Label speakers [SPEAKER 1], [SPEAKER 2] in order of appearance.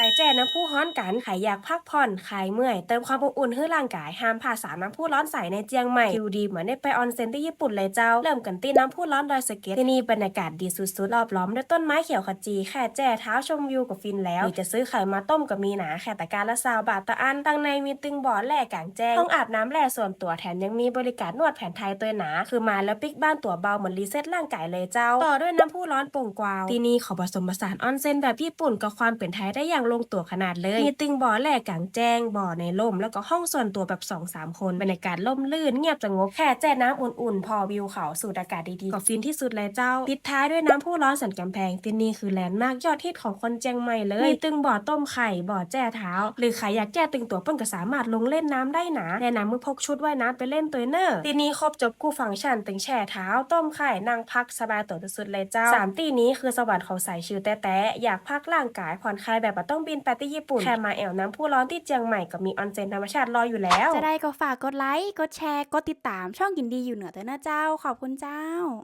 [SPEAKER 1] ไปแจ้น้ำพุร้อนกันใครอยากพักผ่อนคลายเมื่อย เติมความอบอุ่นให้ร่างกายห้ามผ่าสามน้ำพุร้อนใสในเจียงใหม่ฟิวดีเหมือนได้ไปออนเซ็นที่ญี่ปุ่นเลยเจ้า เริ่มกันที่น้ำพุร้อนดอยสเก็ตที่นี่บรรยากาศดีสุดๆรอบล้อมด้วยต้นไม้เขียวขจีแค่แจ้เท้าชมวิวกับฟินแล้วหรือจะซื้อไข่มาต้มกับมีหนาแค่ตะการละซาวบาทตะอันตั้งในมีตึงบ่อแหล่กลางแจ้งห้องอาบน้ำแหล่ส่วนตัวแถมยังมีบริการนวดแผนไทยตัวหนา คือมาแล้วปิกบ้านตัวเบาเหมือนรีเซ็ตร่างกายเลยเจ้า ต่อด้วยน้ำพุร้อนโป่งกวาวที่นี่ขาผสมผสานออนเซ็นแบบญี่ปุ่นกับความเป็นไทยได้อย่างลงตัวขนาดเลยมีตึงบ่อแหล่กลางแจ้งบ่อในร่ม แล้วก็ห้องส่วนตัวแบบ2อสามคนบรรยากาศล่มลื่นเงียบสงบแค่แจ้น้ำอุ่นๆ พอวิวเขาสูดอากาศดีๆก็ฟินที่สุดเลยเจ้าปิดท้ายด้วยน้ำพุร้อนสันกำแพงที่นี่คือแลนด์มาร์กยอดฮิตของคนเจียงใหม่เลยมีตึงบ่อต้มไข่บ่อแจ้เท้า หรือใครอยากแก้ตึงตัวเปิ้นก็สามารถลงเล่นน้ำได้นะแนะนำมือพกชุดว่ายน้ำไปเล่นตัวเนอร์ที่นี่ครบจบกู้ฟังก์ชันตึงแช่เท้าต้มไข่นั่งพักสบายตัวสุดเลยเจ้าสามตีนี้คือสวรรค์ของสายชิลแต้ๆอยากพักร่างกายผ่อนคลายแบบต้ององบินไปที่ญี่ปุ่นแค่มาแอวน้ำพุร้อนที่เจียงใหม่ก็มีออนเซ็นธรรมชาติรออยู่แล้ว
[SPEAKER 2] จะได้ก็ฝากกดไลค์ กดแชร์ กดติดตามช่องกินดีอยู่เหนือเต้นะเจ้า ขอบคุณเจ้า